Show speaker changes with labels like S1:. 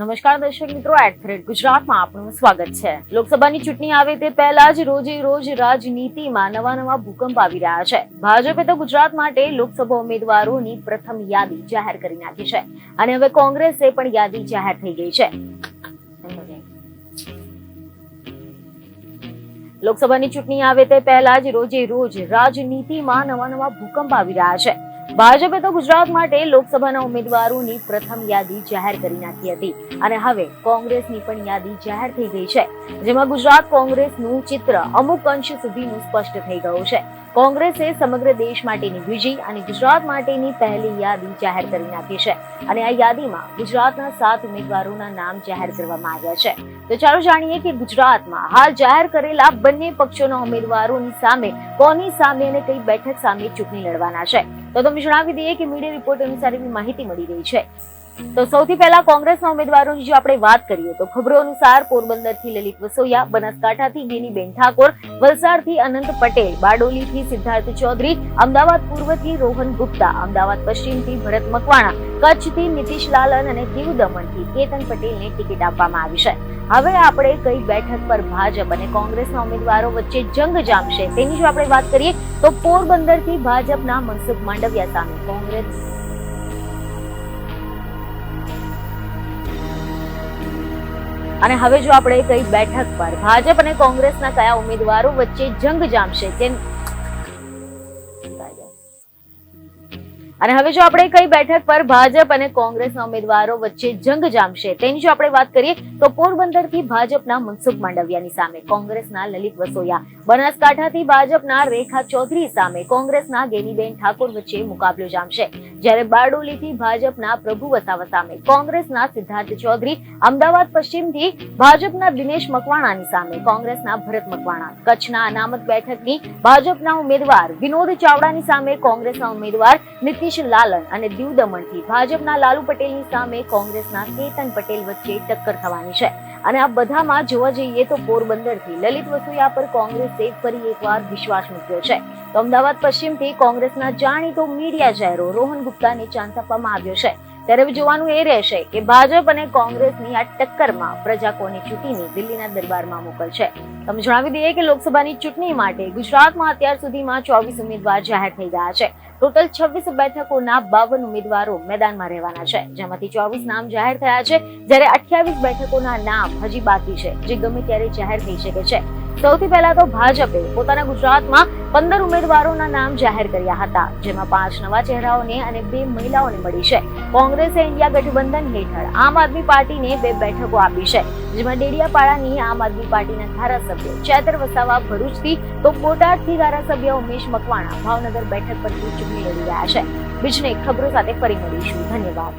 S1: નમસ્કાર દર્શક મિત્રો એટ ગુજરાતમાં આપનું સ્વાગત છે. લોકસભાની ચૂંટણી આવે તે પહેલા જ રોજે રોજ રાજનીતિમાં નવા નવા ભૂકંપ આવી રહ્યા છે. ભાજપે તો ગુજરાત માટે લોકસભા ઉમેદવારોની પ્રથમ યાદી જાહેર કરી નાખી છે અને હવે કોંગ્રેસે પણ યાદી જાહેર થઈ ગઈ છે. લોકસભાની ચૂંટણી આવે તે પહેલા જ રોજે રોજ રાજનીતિમાં નવા નવા ભૂકંપ આવી રહ્યા છે. ભાજપે તો ગુજરાત માટે લોકસભાના ઉમેદવારોની પ્રથમ યાદી જાહેર કરી નાખી હતી. અને હવે કોંગ્રેસની પણ યાદી જાહેર થઈ ગઈ છે, જેમાં ગુજરાત કોંગ્રેસનું ચિત્ર અમુક અંશ સુધીનું સ્પષ્ટ થઈ ગયું છે. કોંગ્રેસે સમગ્ર દેશ માટેની બીજી અને ગુજરાત માટેની પહેલી યાદી જાહેર કરી નાખી છે. અને આ યાદીમાં ગુજરાતના સાત ઉમેદવારોના નામ જાહેર કરવામાં આવ્યા છે. તો ચાલો જાણીએ કે ગુજરાતમાં હાલ જાહેર કરેલા બંને પક્ષોના ઉમેદવારોની સામે કોની સામે અને કઈ બેઠક સામે ચૂંટણી લડવાના છે. તો તમને જણાવી દઈએ કે મીડિયા રિપોર્ટ અનુસાર એવી માહિતી મળી રહી છે. તો સૌથી પહેલા કોંગ્રેસના ઉમેદવારોની જો આપણે વાત કરીએ તો ખબરો અનુસાર પોરબંદરથી લલિત વસોયા, બનાસકાંઠાથી ગેનીબેન ઠાકોર, વલસાડથી અનંત પટેલ, બારડોલીથી સિદ્ધાર્થ ચૌધરી, અમદાવાદ પૂર્વથી રોહન ગુપ્તા, અમદાવાદ પશ્ચિમથી ભરત મકવાણા, કચ્છથી નીતિશ લાલન અને દીવ દમણથી કેતન પટેલને ટિકિટ આપવામાં આવી છે. હવે આપણે કઈ બેઠક પર ભાજપ અને કોંગ્રેસના ઉમેદવારો વચ્ચે જંગ જામશે તેની જો આપણે વાત કરીએ તો પોરબંદરથી ભાજપના મનસુખ માંડવિયા સામે કોંગ્રેસ અને હવે જો આપણે કઈ બેઠક પર ભાજપ અને કોંગ્રેસના કયા ઉમેદવારો વચ્ચે જંગ જામશે તેમ અને હવે જો આપણે કઈ બેઠક પર ભાજપ અને કોંગ્રેસના ઉમેદવારો વચ્ચે જંગ જામશે તેની જો આપણે વાત કરીએ તો પોરબંદરથી ભાજપના મનસુખ માંડવિયાની સામે, કોંગ્રેસના લલિત વસોયા, બનાસકાંઠાથી ભાજપના રેખા ચૌધરી સામે, કોંગ્રેસના ગેનીબેન ઠાકોર વચ્ચે મુકાબલો જામશે. જ્યારે બારડોલીથી ભાજપના પ્રભુ વસાવા સામે, કોંગ્રેસના સિદ્ધાર્થ ચૌધરી, અમદાવાદ પશ્ચિમથી ભાજપના દિનેશ મકવાણાની સામે, કોંગ્રેસના ભરત મકવાણા, કચ્છના અનામત બેઠકની ભાજપના ઉમેદવાર વિનોદ ચાવડાની સામે કોંગ્રેસના ઉમેદવાર નીતિશ લાલન અને દીવ દમણથી ભાજપના લાલુ પટેલની સામે કોંગ્રેસના કેતન પટેલ વચ્ચે ટક્કર થવાની છે. અને આ બધામાં જોવા જઈએ તો પોરબંદરથી લલિત વસુયા પર કોંગ્રેસે ફરી એકવાર વિશ્વાસ મૂક્યો છે. તો અમદાવાદ પશ્ચિમથી કોંગ્રેસના જાણીતો મીડિયા ચહેરો રોહન ગુપ્તાને ચાન્સ આપવામાં આવ્યો છે. ત્યારે જોવાનું એ રહેશે કે ભાજપ અને કોંગ્રેસની આ ટક્કરમાં પ્રજા કોની ચૂંટીને દિલ્હીના દરબારમાં મોકલશે. તમે જણાવી દઈએ કે લોકસભાની ચૂંટણી માટે ગુજરાતમાં અત્યાર સુધીમાં ચોવીસ ઉમેદવાર જાહેર થઈ ગયા છે. ટોટલ છવ્વીસ બેઠકોના બાવન ઉમેદવારો મેદાનમાં રહેવાના છે. જેમાંથી ચોવીસ નામ જાહેર થયા છે. જ્યારે અઠ્યાવીસ બેઠકોના નામ હજી બાકી છે. જે ગમે ત્યારે જાહેર થઈ શકે છે. સૌથી પહેલા તો ભાજપે પોતાના ગુજરાતમાં પંદર ઉમેદવારોના નામ જાહેર કર્યા હતા, જેમાં પાંચ નવા ચહેરાઓને અને બે મહિલાઓને મળી છે. કોંગ્રેસે ઇન્ડિયા ગઠબંધન હેઠળ આમ આદમી પાર્ટીને બે બેઠકો આપી છે, જેમાં ડેડિયાપાડાની આમ આદમી પાર્ટીના ધારાસભ્ય ચેતર વસાવા ભરૂચથી તો બોટાદથી ધારાસભ્ય ઉમેશ મકવાણા ભાવનગર બેઠક પરથી ચૂંટણી લડી રહ્યા છે. બીજને ખબરો સાથે ફરી મળીશું. ધન્યવાદ.